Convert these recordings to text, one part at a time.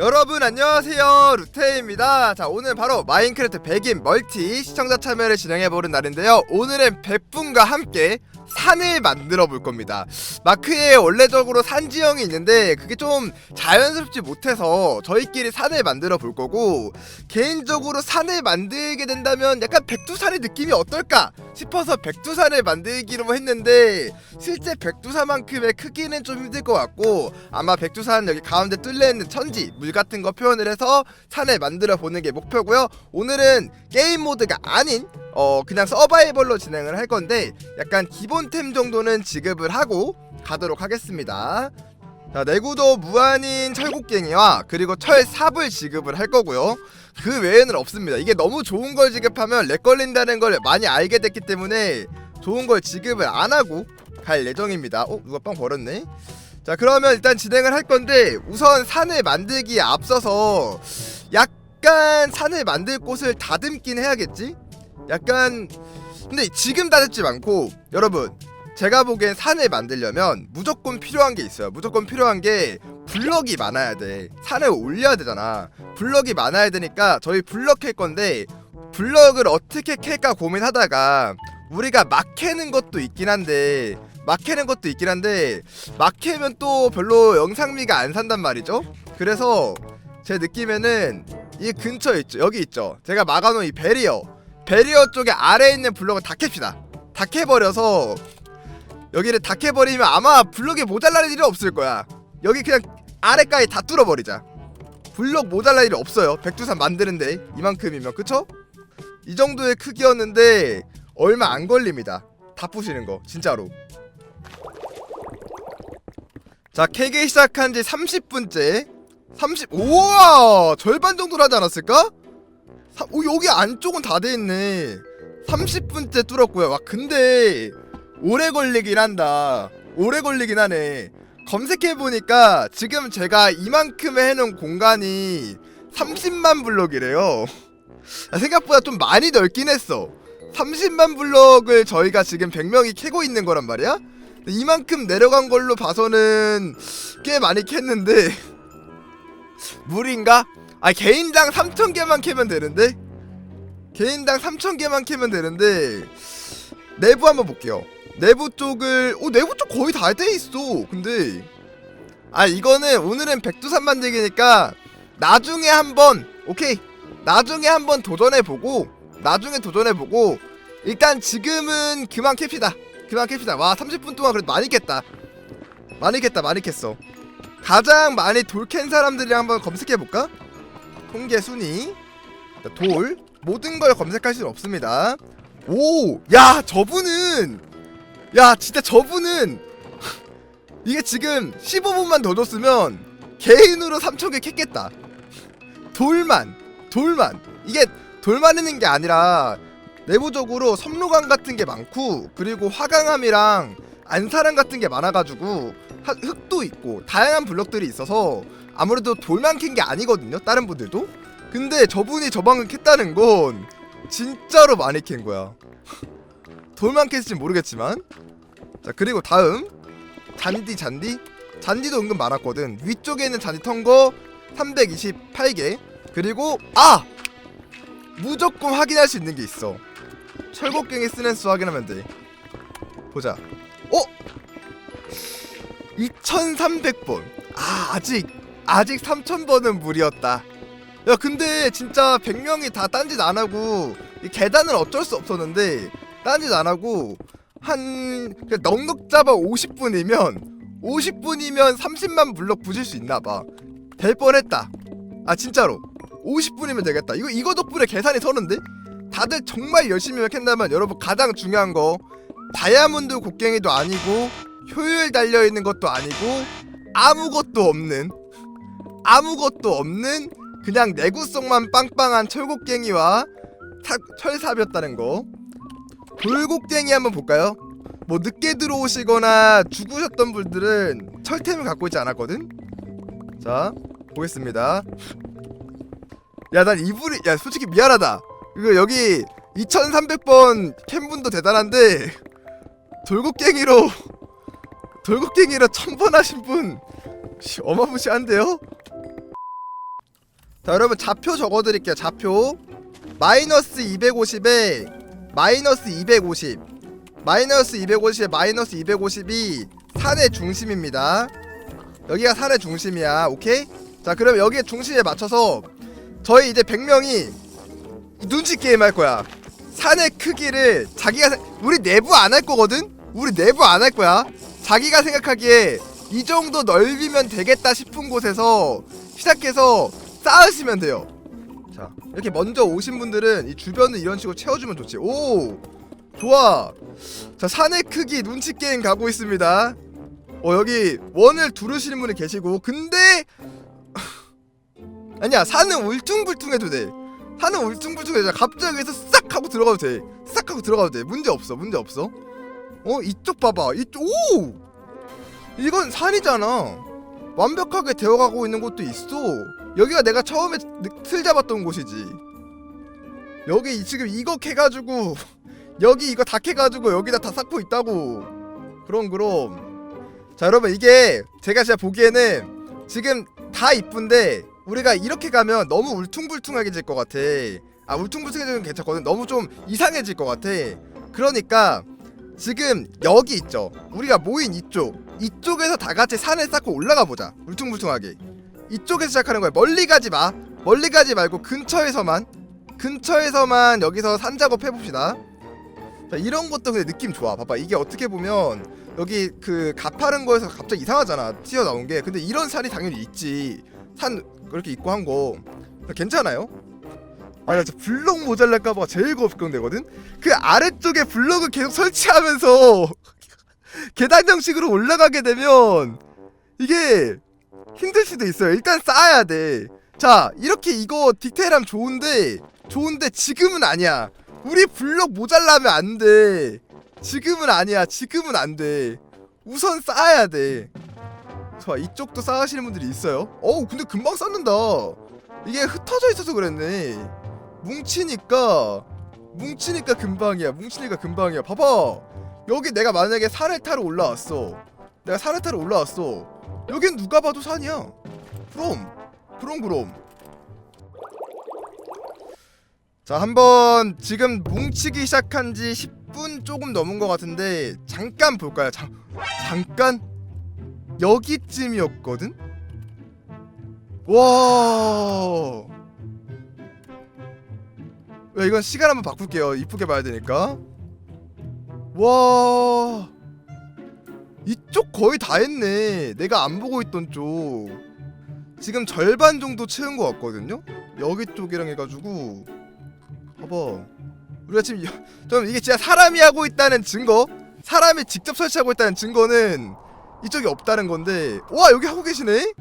여러분 안녕하세요. 루테입니다. 자 오늘 바로 마인크래프트 100인 멀티 시청자 참여를 진행해보는 날인데요. 오늘은 100분과 함께 산을 만들어 볼 겁니다 마크에 원래적으로 산 지형이 있는데 그게 좀 자연스럽지 못해서 저희끼리 산을 만들어 볼 거고 개인적으로 산을 만들게 된다면 약간 백두산의 느낌이 어떨까 싶어서 백두산을 만들기로 했는데 실제 백두산만큼의 크기는 좀 힘들 것 같고 아마 백두산 여기 가운데 뚫려 있는 천지 물 같은 거 표현을 해서 산을 만들어 보는 게 목표고요. 오늘은 게임 모드가 아닌 어 그냥 서바이벌로 진행을 할 건데 약간 기본템 정도는 지급을 하고 가도록 하겠습니다. 자, 내구도 무한인 철곡갱이와 그리고 철삽을 지급을 할 거고요. 그 외에는 없습니다. 이게 너무 좋은 걸 지급하면 렉 걸린다는 걸 많이 알게 됐기 때문에 좋은 걸 지급을 안 하고 갈 예정입니다. 어, 누가 빵 버렸네. 자, 그러면 일단 진행을 할 건데 우선 산을 만들기에 앞서서 약간 산을 만들 곳을 다듬긴 해야겠지? 약간 근데 지금 다듬지 않고 여러분 제가 보기엔 산을 만들려면 무조건 필요한 게 있어요. 무조건 필요한 게 블럭이 많아야 돼. 산을 올려야 되잖아. 블럭이 많아야 되니까 저희 블럭 캘 건데 블럭을 어떻게 캘까 고민하다가 우리가 막 캐는 것도 있긴 한데 막 캐는 것도 있긴 한데 막 캐면 또 별로 영상미가 안 산단 말이죠. 그래서 제 느낌에는 이 근처에 있죠. 여기 있죠. 제가 막아놓은 이 베리어 베리어 쪽에 아래에 있는 블럭을 다 캡시다. 다 캐버려서 여기를 다 캐버리면 아마 블럭이 모자랄 일이 없을 거야. 여기 그냥 아래까지 다 뚫어버리자. 블럭 모자랄 일이 없어요. 백두산 만드는데 이만큼이면 그쵸? 이 정도의 크기였는데 얼마 안 걸립니다. 다 부시는 거 진짜로. 자 캐기 시작한 지 30분째 30 우와 절반 정도로 하지 않았을까? 사, 오 여기 안쪽은 다 돼 있네. 30분째 뚫었고요. 와 근데 오래 걸리긴 한다. 오래 걸리긴 하네. 검색해보니까 지금 제가 이만큼 해놓은 공간이 30만 블럭이래요. 아, 생각보다 좀 많이 넓긴 했어. 30만 블럭을 저희가 지금 100명이 캐고 있는 거란 말이야? 이만큼 내려간 걸로 봐서는 꽤 많이 캤는데. 무리인가? 아 개인당 3,000개만 캐면 되는데? 개인당 3,000개만 캐면 되는데 내부 한번 볼게요. 내부 쪽을 오 내부 쪽 거의 다 돼 있어. 근데 아 이거는 오늘은 백두산 만들기니까 나중에 한번 오케이. 나중에 한번 도전해보고 나중에 도전해보고 일단 지금은 그만 캡시다. 그만 캡시다. 와 30분 동안 그래도 많이 깼다. 많이 깼다 많이 깼어. 가장 많이 돌 캔 사람들이 한번 검색해볼까? 통계 순위. 자, 돌. 모든 걸 검색할 수는 없습니다. 오! 야 저분은. 야 진짜 저분은. 이게 지금 15분만 더 줬으면 개인으로 3,000개 캤겠다. 돌만 돌만. 이게 돌만 있는 게 아니라 내부적으로 섬로강 같은 게 많고 그리고 화강암이랑 안사랑 같은 게 많아가지고 하- 흙도 있고 다양한 블럭들이 있어서 아무래도 돌만 캔 게 아니거든요 다른 분들도. 근데 저분이 저 방을 캤다는 건 진짜로 많이 캔 거야. 돌만 캤을지 모르겠지만. 자 그리고 다음. 잔디 잔디. 잔디도 은근 많았거든. 위쪽에 있는 잔디 턴 거 328개. 그리고 아! 무조건 확인할 수 있는 게 있어. 쓰는 수 확인하면 돼. 보자. 어? 2300번. 아 아직 아직 3000번은 무리였다. 야 근데 진짜 100명이 다 딴짓 안 하고 이 계단은 어쩔 수 없었는데 딴짓 안 하고 한 그냥 넉넉 잡아 50분이면 50분이면 30만 블럭 부실 수 있나 봐 될 뻔했다. 아 진짜로. 50분이면 되겠다. 이거 이거 덕분에 계산이 서는데? 다들 정말 열심히 캔다면 여러분 가장 중요한 거 다이아몬드 곡괭이도 아니고 효율 달려 있는 것도 아니고 아무것도 없는 아무것도 없는 그냥 내구성만 빵빵한 철곡갱이와 사- 철삽이었다는 거 돌곡갱이 한번 볼까요? 뭐 늦게 들어오시거나 죽으셨던 분들은 철템을 갖고 있지 않았거든? 자 보겠습니다 야 난 이불이 야 솔직히 미안하다 이거 여기 2300번 캔분도 대단한데 돌곡갱이로 돌곡갱이로 천번 하신 분 씨, 어마무시한데요? 자 여러분 좌표 적어드릴게요 좌표. 마이너스 250에 마이너스 250 마이너스 250에 마이너스 250이 산의 중심입니다. 여기가 산의 중심이야 오케이? 자 그럼 여기에 중심에 맞춰서 저희 이제 100명이 눈치 게임 할 거야. 산의 크기를 자기가 생- 우리 내부 안 할 거거든? 우리 내부 안 할 거야. 자기가 생각하기에 이 정도 넓이면 되겠다 싶은 곳에서 시작해서 쌓으시면 돼요. 자 이렇게 먼저 오신 분들은 이 주변을 이런 식으로 채워주면 좋지. 오 좋아. 자 산의 크기 눈치 게임 가고 있습니다. 어 여기 원을 두르시는 분이 계시고 근데 아니야 산은 울퉁불퉁해도 돼. 산은 울퉁불퉁해도 돼. 갑자기 여기서 싹 하고 들어가도 돼싹 하고 들어가도 돼. 문제 없어 문제 없어. 어 이쪽 봐봐. 이쪽 오! 이건 산이잖아 완벽하게 되어가고 있는 곳도 있어. 여기가 내가 처음에 느- 틀 잡았던 곳이지. 여기 이- 지금 이거 캐가지고 여기 이거 다 캐가지고 여기다 다 쌓고 있다고. 그럼 그럼. 자 여러분 이게 제가 진짜 보기에는 지금 다 이쁜데 우리가 이렇게 가면 너무 울퉁불퉁하게 질 것 같아. 아 울퉁불퉁해지면 괜찮거든. 너무 좀 이상해질 것 같아. 그러니까 지금 여기 있죠? 우리가 모인 이쪽. 이쪽에서 다 같이 산을 쌓고 올라가 보자. 울퉁불퉁하게. 이쪽에서 시작하는 거야. 멀리 가지 마. 멀리 가지 말고 근처에서만 근처에서만 여기서 산 작업 해봅시다. 자 이런 것도 근데 느낌 좋아. 봐봐. 이게 어떻게 보면 여기 그 가파른 거에서 갑자기 이상하잖아. 튀어나온 게. 근데 이런 산이 당연히 있지. 산 그렇게 있고 한 거. 괜찮아요? 아니 나 진짜 블럭 모자랄까봐 제일 걱정되거든? 그 아래쪽에 블럭을 계속 설치하면서 계단 형식으로 올라가게 되면 이게 힘들 수도 있어요. 일단 쌓아야 돼 자 이렇게 이거 디테일하면 좋은데 좋은데 지금은 아니야. 우리 블럭 모자라면 안 돼. 지금은 아니야. 지금은 안 돼. 우선 쌓아야 돼. 좋아 이쪽도 쌓으시는 분들이 있어요? 어우 근데 금방 쌓는다. 이게 흩어져 있어서 그랬네 뭉치니까 뭉치니까 금방이야 뭉치니까 금방이야. 봐봐. 여기 내가 만약에 산을 타러 올라왔어. 내가 산을 타러 올라왔어. 여긴 누가 봐도 산이야. 그럼 그럼 그럼 자 한번 지금 뭉치기 시작한 지 10분 조금 넘은 것 같은데 잠깐 볼까요? 잠, 잠깐? 여기쯤이었거든? 와 야, 이건 시간 한번 바꿀게요. 이쁘게 봐야 되니까. 와. 이쪽 거의 다 했네. 내가 안 보고 있던 쪽. 지금 절반 정도 채운 것 같거든요. 여기 쪽이랑 해가지고. 봐봐. 우리가 지금 여- 좀 이게 진짜 사람이 하고 있다는 증거. 사람이 직접 설치하고 있다는 증거는 이쪽이 없다는 건데. 와 여기 하고 계시네.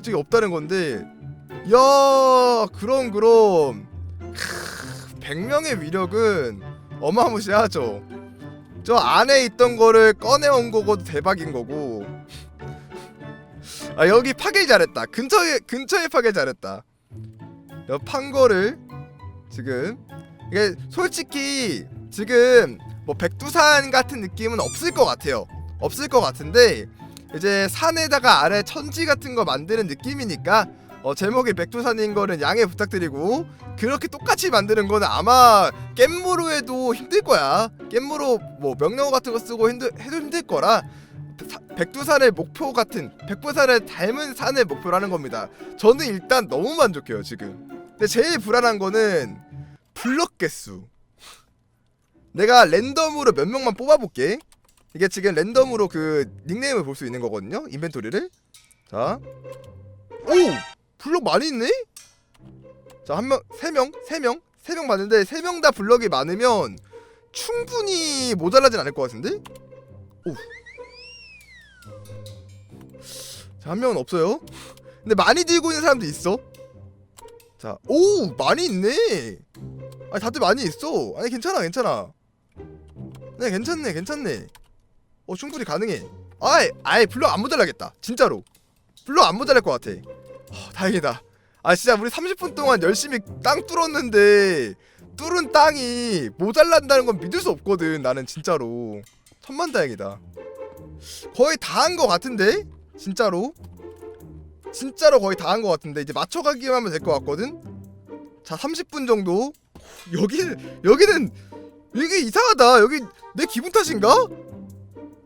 이쪽이 없다는 건데. 야 그럼 그럼. 100명의 위력은 어마무시하죠. 저 안에 있던 거를 꺼내온 거고도 대박인 거고. 아 여기 파괴 잘했다. 근처에 근처에 파괴 잘했다. 여판 거를 지금 이게 솔직히 지금 뭐 백두산 같은 느낌은 없을 것 같아요. 없을 것 같은데 이제 산에다가 아래 천지 같은 거 만드는 느낌이니까 어, 제목이 백두산인 거는 양해 부탁드리고 그렇게 똑같이 만드는 거는 아마 겜모로 해도 힘들 거야. 겜모로 뭐 명령어 같은 거 쓰고 힘들, 해도 힘들 거라 사- 백두산의 목표 같은 백두산을 닮은 산의 목표라는 겁니다. 저는 일단 너무 만족해요 지금. 근데 제일 불안한 거는 블럭 개수. 내가 랜덤으로 몇 명만 뽑아볼게. 이게 지금 랜덤으로 그 닉네임을 볼 수 있는 거거든요. 인벤토리를. 자, 오 블럭 많이 있네. 자, 한 명, 세 명, 세 명, 세명 맞는데 세 명 다 블럭이 많으면 충분히 모자라진 않을 것 같은데? 오. 자, 한 명은 없어요. 근데 많이 들고 있는 사람도 있어. 자, 오, 많이 있네. 아니, 다들 많이 있어. 아니, 괜찮아, 괜찮아. 네, 괜찮네, 괜찮네. 어, 충분히 가능해. 아이, 아이, 블럭 안 모자라겠다. 진짜로. 블럭 안 모자랄 것 같아. 어, 다행이다. 아 진짜 우리 30분 동안 열심히 땅 뚫었는데 뚫은 땅이 모자란다는 건 믿을 수 없거든 나는 진짜로 천만다행이다 거의 다한거 같은데 진짜로 진짜로 거의 다 한 것 같은데 이제 맞춰가기만 하면 될 것 같거든. 자 30분 정도. 여기 여기는 이게 이상하다. 여기 내 기분 탓인가?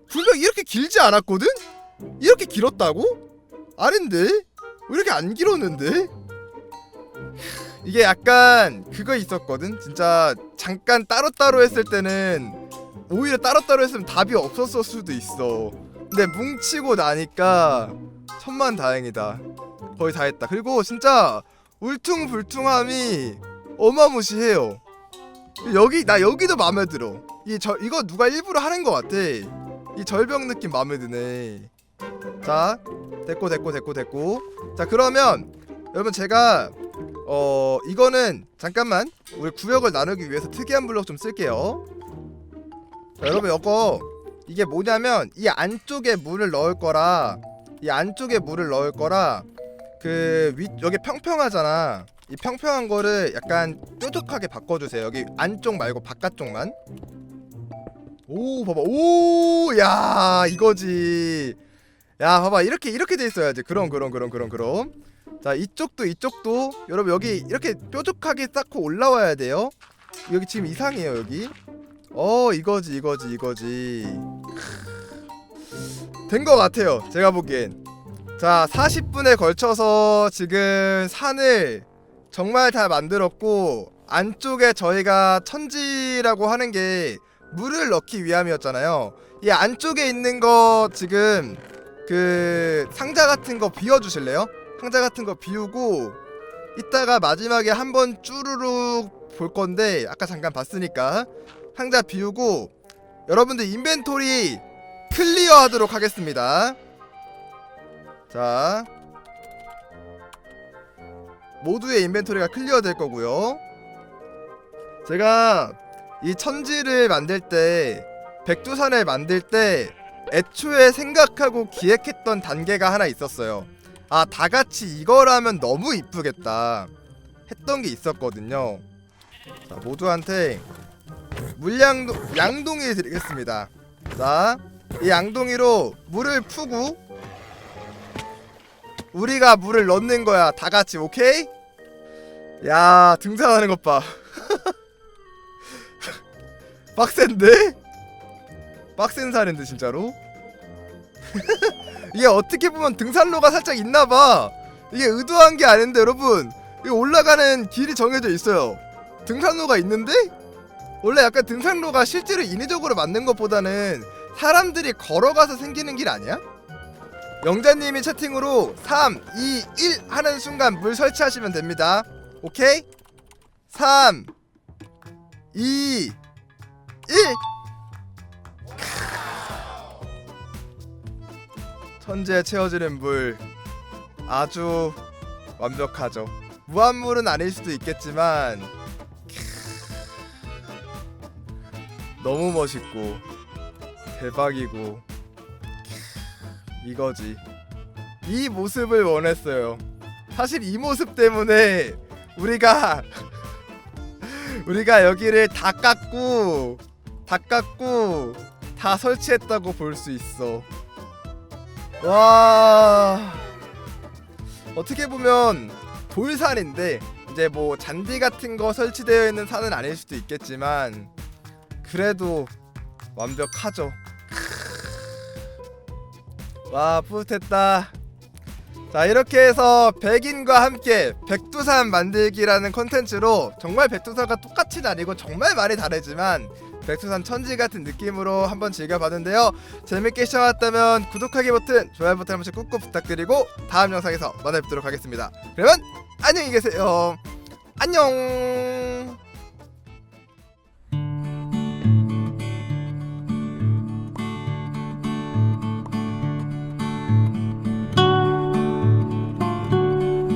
분명 이렇게 길지 않았거든? 이렇게 길었다고? 아닌데? 왜 이렇게 안 길었는데? 이게 약간 그거 있었거든. 진짜 잠깐 따로따로 했을 때는 오히려 따로따로 했으면 답이 없었을 수도 있어. 근데 뭉치고 나니까 천만 다행이다. 거의 다 했다. 그리고 진짜 울퉁불퉁함이 어마무시해요. 여기 나 여기도 마음에 들어. 이 저 이거 누가 일부러 하는 것 같아. 이 절벽 느낌 마음에 드네. 자, 됐고 됐고 됐고 됐고. 자 그러면 여러분 제가 어 이거는 잠깐만 우리 구역을 나누기 위해서 특이한 블록 좀 쓸게요. 자, 여러분 이거 이게 뭐냐면 이 안쪽에 물을 넣을 거라 이 안쪽에 물을 넣을 거라 그 위 여기 평평하잖아. 이 평평한 거를 약간 뾰족하게 바꿔주세요. 여기 안쪽 말고 바깥쪽만. 오 봐봐 오 야 이거지. 야 봐봐 이렇게 이렇게 돼 있어야지. 그럼 그럼 그럼 그럼 그럼. 자 이쪽도 이쪽도 여러분 여기 이렇게 뾰족하게 쌓고 올라와야 돼요. 여기 지금 이상해요 여기. 어 이거지 이거지 이거지. 된 것 같아요. 제가 보기엔. 자 40분에 걸쳐서 지금 산을 정말 다 만들었고 안쪽에 저희가 천지라고 하는 게 물을 넣기 위함이었잖아요. 이 안쪽에 있는 거 지금 그 상자 같은 거 비워주실래요? 상자 같은 거 비우고 이따가 마지막에 한 번 쭈루룩 볼 건데 아까 잠깐 봤으니까 상자 비우고 여러분들 인벤토리 클리어 하도록 하겠습니다. 자 모두의 인벤토리가 클리어 될 거고요. 제가 이 천지를 만들 때 백두산을 만들 때 애초에 생각하고 기획했던 단계가 하나 있었어요. 아, 다 같이 이거라면 너무 이쁘겠다. 했던 게 있었거든요. 자, 모두한테 물량동 양동이 드리겠습니다. 자, 이 양동이로 물을 푸고 우리가 물을 넣는 거야. 다 같이 오케이? 야, 등산하는 것 봐. 빡센데? 빡센 산인데 진짜로? 이게 어떻게 보면 등산로가 살짝 있나봐 이게 의도한 게 아닌데 여러분 이거 올라가는 길이 정해져 있어요 등산로가 있는데? 원래 약간 등산로가 실제로 인위적으로 만든 것보다는 사람들이 걸어가서 생기는 길 아니야? 영자님이 채팅으로 3, 2, 1 하는 순간 물 설치하시면 됩니다 오케이? 3 2 1 천재에 채워지는 물 아주 완벽하죠. 무한물은 아닐 수도 있겠지만 너무 멋있고 대박이고 이거지. 이 모습을 원했어요. 사실 이 모습 때문에 우리가 우리가 여기를 다 깎고 다 깎고 다 설치했다고 볼 수 있어. 와 어떻게 보면 돌산인데 이제 뭐 잔디 같은 거 설치되어 있는 산은 아닐 수도 있겠지만 그래도 완벽하죠. 와 뿌듯했다. 자 이렇게 해서 백인과 함께 백두산 만들기라는 컨텐츠로 정말 백두산과 똑같이 아니고 정말 많이 다르지만 백두산 천지 같은 느낌으로 한번 즐겨봤는데요. 재밌게 시청하셨다면 구독하기 버튼 좋아요 버튼 한 번씩 꾹꾹 부탁드리고 다음 영상에서 만나 뵙도록 하겠습니다. 그러면 안녕히 계세요. 안녕